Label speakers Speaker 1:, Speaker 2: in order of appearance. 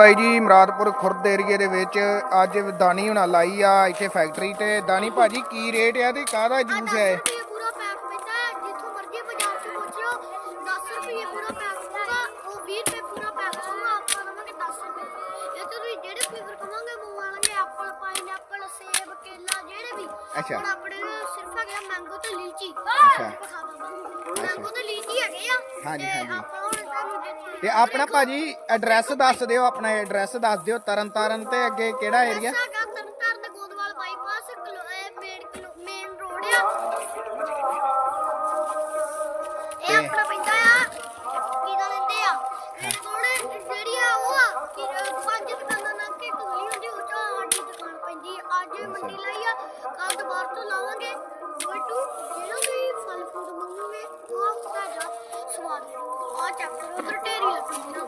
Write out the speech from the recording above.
Speaker 1: ਭਾਈ ਜੀ ਮਰਾਦਪੁਰ ਖੁਰਦ ਏਰੀਏ ਦੇ ਵਿੱਚ ਅੱਜ ਦਾਨੀ ਹੁਣਾ ਲਾਈ ਆ ਇੱਥੇ ਫੈਕਟਰੀ ਤੇ ਦਾਨੀ ਭਾਜੀ ਕੀ ਰੇਟ ਆ ਤੇ ਕਾਹਦਾ ਜੂਸ ਹੈ ਇਹ?
Speaker 2: ਰੁਪਏ ਪੂਰਾ ਪੈਕ ਪੈਂਦਾ ਹੈ ਜਿੱਥੋਂ ਮਰਜ਼ੀ ਬਾਜ਼ਾਰ ਚ ਪੁੱਛ ਲਓ 10 ਰੁਪਏ ਪੂਰਾ ਪੈਕ ਹੋਊਗਾ ਉਹ 20 ਰੁਪਏ ਪੂਰਾ ਪੈਕ ਹੋਊਗਾ ਆਪਾਂ ਦਵਾਂਗੇ 10 ਰੁਪਏ ਇਹ ਤੋਂ ਤੁਸੀਂ ਜਿਹੜੇ ਫਲੇਵਰ ਕਵਾਂਗੇ ਮੰਗਵਾਵਾਂਗੇ ਐਪਲ ਪਾਈਨਐਪਲ ਸੇਬ ਕੇਲਾ ਜਿਹੜੇ ਵੀ
Speaker 1: ਅੱਛਾ।
Speaker 2: ਹੁਣ ਆਪਣੇ ਸਿਰਫ ਹੈਗੇ ਮੈਂਗੋ ਤੇ ਲੀਚੀ
Speaker 1: ਅੱਛਾ।
Speaker 2: ਮੈਂਗੋ ਤੇ ਲੀਚੀ ਹੈਗੇ ਆ
Speaker 1: ਹਾਂਜੀ, ਹਾਂਜੀ।
Speaker 2: ਆਪਾਂ ਹੁਣ
Speaker 1: ਤੇ ਆਪਣਾ ਭਾਜੀ ਐਡਰੈਸ ਦੱਸ ਦਿਓ ਆਪਣਾ ਐਡਰੈਸ ਦੱਸ ਦਿਓ ਤਰਨਤਾਰਨ ਤੇ ਅੱਗੇ ਕਿਹੜਾ ਏਰੀਆ
Speaker 2: ਆ ਚੱਕਰ ਲੋ ਤੇ ਢੇਰੀ ਲੱਗਣੀ ਨਾ